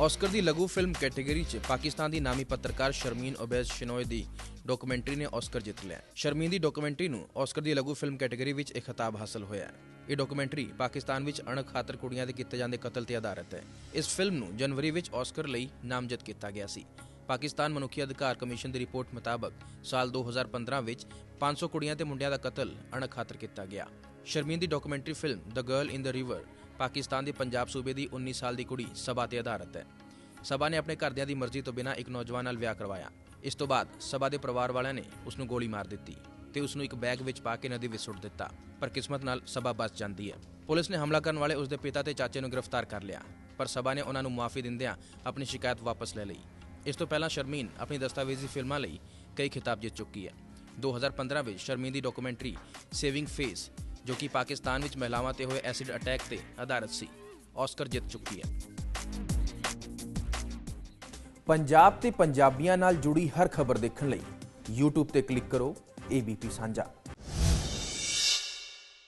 Oscar ਦੀ ਲਘੂ film category 'ਚ ਪਾਕਿਸਤਾਨ ਦੀ ਨਾਮੀ ਪੱਤਰਕਾਰ ਸ਼ਰਮੀਨ ਓਬੈਸ ਸ਼ਿਨੋਏ ਦੀ ਡਾਕੂਮੈਂਟਰੀ ਨੇ ਆਸਕਰ ਜਿੱਤ ਲਿਆ। ਸ਼ਰਮੀਨ ਦੀ ਡਾਕੂਮੈਂਟਰੀ ਨੂੰ ਆਸਕਰ ਦੀ ਲਘੂ ਫਿਲਮ ਕੈਟਾਗਰੀ ਵਿੱਚ ਇੱਕ ਖਿਤਾਬ ਹਾਸਲ ਹੋਇਆ ਹੈ। ਇਹ ਡਾਕੂਮੈਂਟਰੀ ਪਾਕਿਸਤਾਨ ਵਿੱਚ ਅਣਖ ਖਾਤਰ ਕੁੜੀਆਂ ਦੇ ਕੀਤੇ ਜਾਂਦੇ ਕਤਲ ਤੇ ਆਧਾਰਿਤ ਹੈ। ਇਸ ਫਿਲਮ ਨੂੰ ਜਨਵਰੀ ਵਿੱਚ ਆਸਕਰ ਲਈ ਨਾਮਜ਼ਦ ਕੀਤਾ ਗਿਆ ਸੀ। ਪਾਕਿਸਤਾਨ ਮਨੁੱਖੀ ਅਧਿਕਾਰ ਕਮਿਸ਼ਨ ਦੀ ਰਿਪੋਰਟ ਮੁਤਾਬਕ ਸਾਲ 2015 ਵਿੱਚ 500 ਕੁੜੀਆਂ ਤੇ ਮੁੰਡਿਆਂ ਦਾ ਕਤਲ ਅਣਖ ਖਾਤਰ ਕੀਤਾ ਗਿਆ। ਸ਼ਰਮੀਨ ਦੀ documentary film the girl in the river Pakistan ਦੇ ਪੰਜਾਬ ਸੂਬੇ ਦੀ 19 ਸਾਲ ਦੀ ਕੁੜੀ ਸਬਾ ਤੇ ਆਧਾਰਿਤ ਹੈ। ਸਬਾ ਨੇ ਆਪਣੇ ਘਰਦਿਆਂ ਦੀ ਮਰਜ਼ੀ ਤੋਂ ਬਿਨਾਂ ਇੱਕ ਨੌਜਵਾਨ ਨਾਲ ਵਿਆਹ ਕਰਵਾਇਆ। ਇਸ ਤੋਂ ਬਾਅਦ ਸਬਾ ਦੇ ਪਰਿਵਾਰ ਵਾਲਿਆਂ ਨੇ ਉਸ ਨੂੰ ਗੋਲੀ ਮਾਰ ਦਿੱਤੀ ਤੇ ਉਸ ਨੂੰ ਇੱਕ ਬੈਗ ਵਿੱਚ ਪਾ ਕੇ ਨਦੀ ਵਿੱਚ ਸੁੱਟ ਦਿੱਤਾ, ਪਰ ਕਿਸਮਤ ਨਾਲ ਸਬਾ ਬਚ ਜਾਂਦੀ ਹੈ। ਪੁਲਿਸ ਨੇ ਹਮਲਾ ਕਰਨ ਵਾਲੇ ਉਸ ਦੇ ਪਿਤਾ ਤੇ ਚਾਚੇ ਨੂੰ ਗ੍ਰਿਫਤਾਰ ਕਰ ਲਿਆ, ਪਰ ਸਬਾ ਨੇ ਉਹਨਾਂ ਨੂੰ ਮਾਫੀ ਦਿੰਦਿਆਂ ਆਪਣੀ ਸ਼ਿਕਾਇਤ ਵਾਪਸ ਲੈ ਲਈ। ਇਸ ਤੋਂ ਪਹਿਲਾਂ ਸ਼ਰਮੀਨ ਆਪਣੀ ਦਸਤਾਵੇਜ਼ੀ ਫਿਲਮਾਂ ਲਈ ਕਈ ਖਿਤਾਬ ਜਿੱਤ ਚੁੱਕੀ ਹੈ। 2015 ਵਿੱਚ ਸ਼ਰਮੀਨ ਦੀ ਡਾਕੂਮੈਂਟਰੀ ਸੇਵਿੰਗ ਫੇਸ ਜੋ ਕਿ ਪਾਕਿਸਤਾਨ ਵਿੱਚ ਮਹਿਲਾਵਾਂ ਤੇ ਹੋਏ ਐਸਿਡ ਅਟੈਕ ਤੇ ਆਧਾਰਿਤ ਸੀ। ਆਸਕਰ ਜਿੱਤ ਚੁੱਕੀ ਹੈ। ਪੰਜਾਬ ਤੇ ਪੰਜਾਬੀਆਂ ਨਾਲ ਜੁੜੀ ਹਰ ਖਬਰ ਦੇਖਣ ਲਈ YouTube ਤੇ ਕਲਿੱਕ ਕਰੋ ABP ਸਾਂਝਾ।